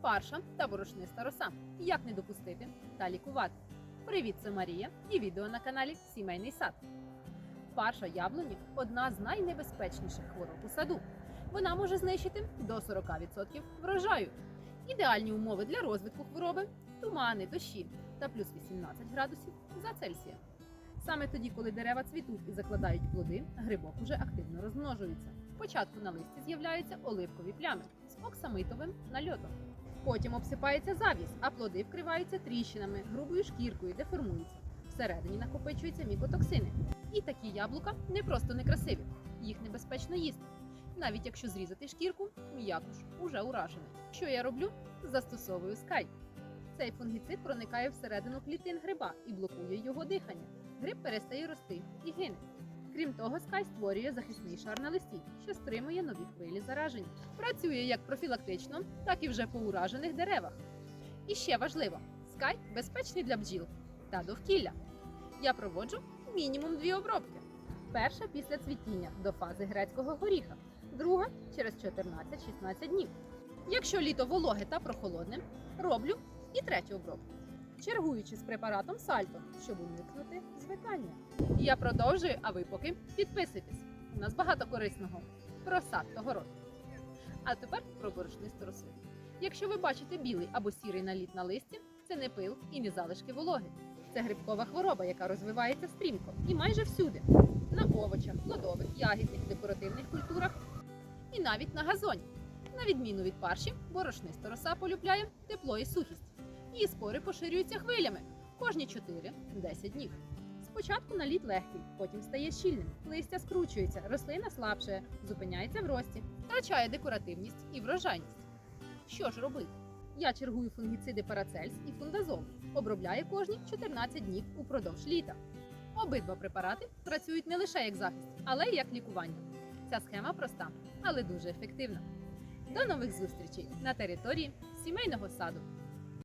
парша та борошниста роса. Як не допустити та лікувати. Привіт, це Марія і відео на каналі Сімейний сад. Парша яблуні одна з найнебезпечніших хвороб у саду. Вона може знищити до 40% врожаю. Ідеальні умови для розвитку хвороби тумани, дощі та плюс 18 градусів за Цельсієм. Саме тоді, коли дерева цвітуть і закладають плоди, грибок уже активно розмножується. Спочатку на листі з'являються оливкові плями з оксамитовим нальотом. Потім обсипається завіс, а плоди вкриваються тріщинами, грубою шкіркою, деформуються. Всередині накопичуються мікотоксини. І такі яблука не просто некрасиві, їх небезпечно їсти. Навіть якщо зрізати шкірку, м'якуш уже уражений. Що я роблю? Застосовую скай. Цей фунгіцид проникає всередину клітин гриба і блокує його дихання. Гриб перестає рости і гине. Крім того, скай створює захисний шар на листі, що стримує нові хвилі заражень. Працює як профілактично, так і вже по уражених деревах. І ще важливо: скай безпечний для бджіл та довкілля. Я проводжу мінімум дві обробки. Перша після цвітіння до фази грецького горіха, друга через 14-16 днів. Якщо літо вологе та прохолодне, роблю і третю обробку, чергуючи з препаратом сальто, щоб уникнути звикання. Я продовжую, а ви поки підписуйтесь. У нас багато корисного про сад та город. А тепер про борошнисту росу. Якщо ви бачите білий або сірий наліт на листі, це не пил і не залишки вологи. Це грибкова хвороба, яка розвивається стрімко і майже всюди: на овочах, плодових, ягідних, декоративних культурах і навіть на газоні. На відміну від парші, борошниста роса полюбляє тепло і сухість. Її спори поширюються хвилями кожні 4-10 днів. Спочатку наліт легкий, потім стає щільним, листя скручується, рослина слабшає, зупиняється в рості, втрачає декоративність і врожайність. Що ж робити? Я чергую фунгіциди парацельс і фундазол, обробляю кожні 14 днів упродовж літа. Обидва препарати працюють не лише як захист, але й як лікування. Ця схема проста, але дуже ефективна. До нових зустрічей на території сімейного саду.